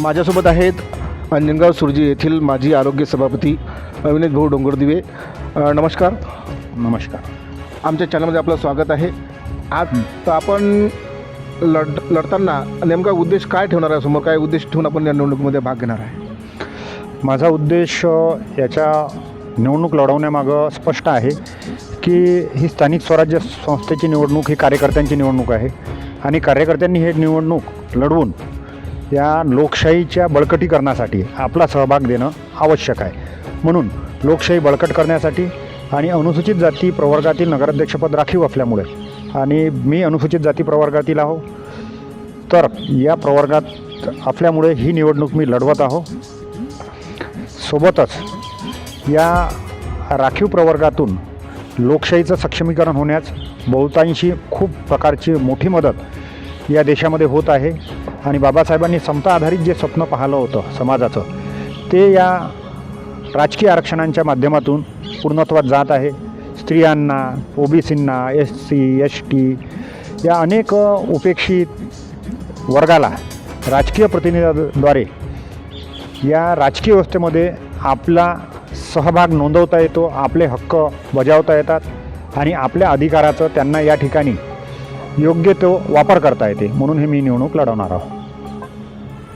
माझ्यासोबत आहेत अंजनगाव सुरजी येथील माजी आरोग्य सभापती अविनाश भाऊ डोंगरदिवे. अ, नमस्कार. नमस्कार. आमच्या चॅनलमध्ये आपलं स्वागत आहे. आज तर आपण लढ लढताना नेमका उद्देश काय ठेवणार आहे समोर काय उद्देश ठेवून आपण या निवडणुकीमध्ये भाग घेणार आहे? माझा उद्देश अ, याच्या निवडणूक लढवण्यामागं स्पष्ट आहे की ही स्थानिक स्वराज्य संस्थेची निवडणूक ही कार्यकर्त्यांची निवडणूक आहे. आणि कार्यकर्त्यांनी हे निवडणूक लढवून या लोकशाहीच्या बळकटीकरणासाठी आपला सहभाग देणं आवश्यक आहे. म्हणून लोकशाही बळकट करण्यासाठी आणि अनुसूचित जाती प्रवर्गातील नगराध्यक्षपद राखीव असल्यामुळे आणि मी अनुसूचित जाती प्रवर्गातील आहो तर या प्रवर्गात असल्यामुळे ही निवडणूक मी लढवत आहो. सोबतच या राखीव प्रवर्गातून लोकशाहीचं सक्षमीकरण होण्यास बहुतांशी खूप प्रकारची मोठी मदत या देशामध्ये होत आहे. आणि बाबासाहेबांनी समता आधारित जे स्वप्न पाहिलं होतं समाजाचं ते या राजकीय आरक्षणांच्या माध्यमातून पूर्णत्वात जात आहे. स्त्रियांना ओबीसींना एस सी एस टी या अनेक उपेक्षित वर्गाला राजकीय प्रतिनिधीद्वारे या राजकीय व्यवस्थेमध्ये आपला सहभाग नोंदवता येतो आपले हक्क बजावता येतात आणि आपल्या अधिकाराचं त्यांना या ठिकाणी योग्य तो वापर करता येते. म्हणून हे मी निवडणूक लढवणार आहोत.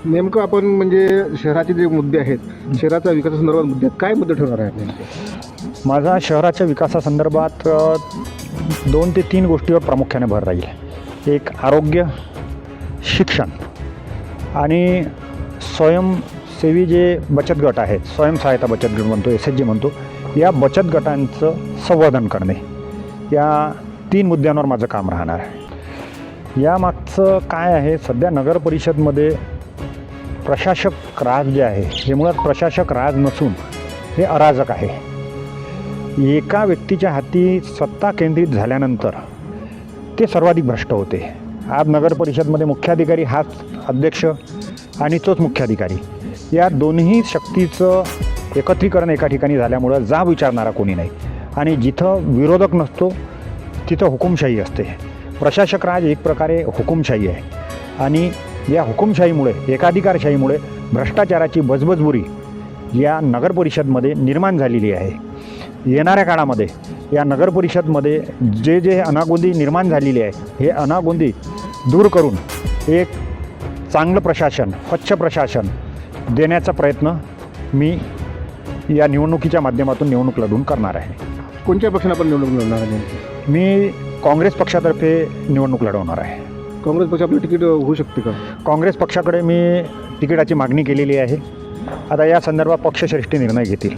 नेमकं आपण म्हणजे शहराचे जे मुद्दे आहेत शहराच्या विकासासंदर्भात मुद्दे आहेत काय मुद्दे ठेवणार आहे नेमके? माझा शहराच्या विकासासंदर्भात अ, दोन ते तीन गोष्टीवर प्रामुख्याने भर राहील. एक आरोग्य शिक्षण आणि स्वयंसेवी जे बचत गट आहेत स्वयंसहायता बचत गट म्हणतो एस एच जी म्हणतो या बचत गटांचं संवर्धन करणे. या तीन मुद्द्यांवर माझं काम राहणार आहे. यामागचं काय आहे? सध्या नगर परिषदमध्ये प्रशासक राज जे आहे हे मुळात प्रशासक राज नसून हे अराजक आहे. एका व्यक्तीच्या हाती सत्ता केंद्रित झाल्यानंतर ते सर्वाधिक भ्रष्ट होते. आज नगर परिषदमध्ये मुख्याधिकारी हाच अध्यक्ष आणि तोच मुख्याधिकारी. या दोन्ही शक्तीचं एकत्रीकरण एका ठिकाणी झाल्यामुळं जा विचारणारा कोणी नाही. आणि जिथं विरोधक नसतो तिथं हुकुमशाही असते. प्रशासक राज एक प्रकारे हुकुमशाही आहे. आणि या हुकुमशाहीमुळे एकाधिकारशाहीमुळे भ्रष्टाचाराची बजबजबुरी या नगर परिषदमध्ये निर्माण झालेली आहे. येणाऱ्या काळामध्ये या नगर परिषदमध्ये जे जे अनागोंदी निर्माण झालेली आहे हे अनागोंदी दूर करून एक चांगलं प्रशासन स्वच्छ प्रशासन देण्याचा प्रयत्न मी या निवडणुकीच्या माध्यमातून निवडणूक लढवून करणार आहे. कोणत्या पक्षाने आपण निवडणूक लढणार आहे? मी काँग्रेस पक्षातर्फे निवडणूक लढवणार आहे. काँग्रेस पक्ष आपलं तिकीट होऊ शकते का? काँग्रेस पक्षाकडे मी तिकिटाची मागणी केलेली आहे. आता या संदर्भात पक्षश्रेष्ठी निर्णय घेतील.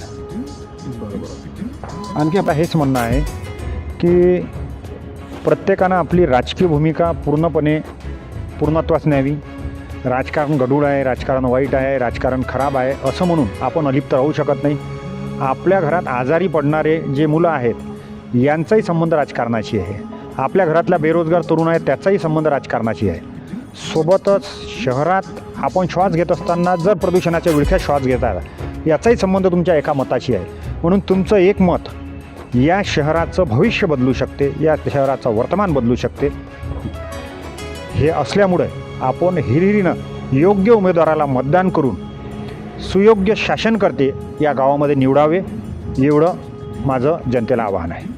आणखी आता हेच म्हणणं आहे की प्रत्येकानं आपली राजकीय भूमिका पूर्णपणे पूर्णत्वास न्यावी. राजकारण गडूळ आहे राजकारण वाईट आहे राजकारण खराब आहे असं म्हणून आपण अलिप्त राहू शकत नाही. आपल्या घरात आजारी पडणारे जे मुलं आहेत यांचाही संबंध राजकारणाशी आहे. आपल्या घरातल्या बेरोजगार तरुण आहेत त्याचाही संबंध राजकारणाशी आहे. सोबतच शहरात आपण श्वास घेत असताना जर प्रदूषणाच्या विळख्यात श्वास घेत आला याचाही संबंध तुमच्या एका मताशी आहे. म्हणून तुमचं एक मत या शहराचं भविष्य बदलू शकते या शहराचं वर्तमान बदलू शकते. हे असल्यामुळे आपण हिरिरीनं योग्य उमेदवाराला मतदान करून सुयोग्य शासनकर्ते या गावामध्ये निवडावे एवढं माझं जनतेला आवाहन आहे.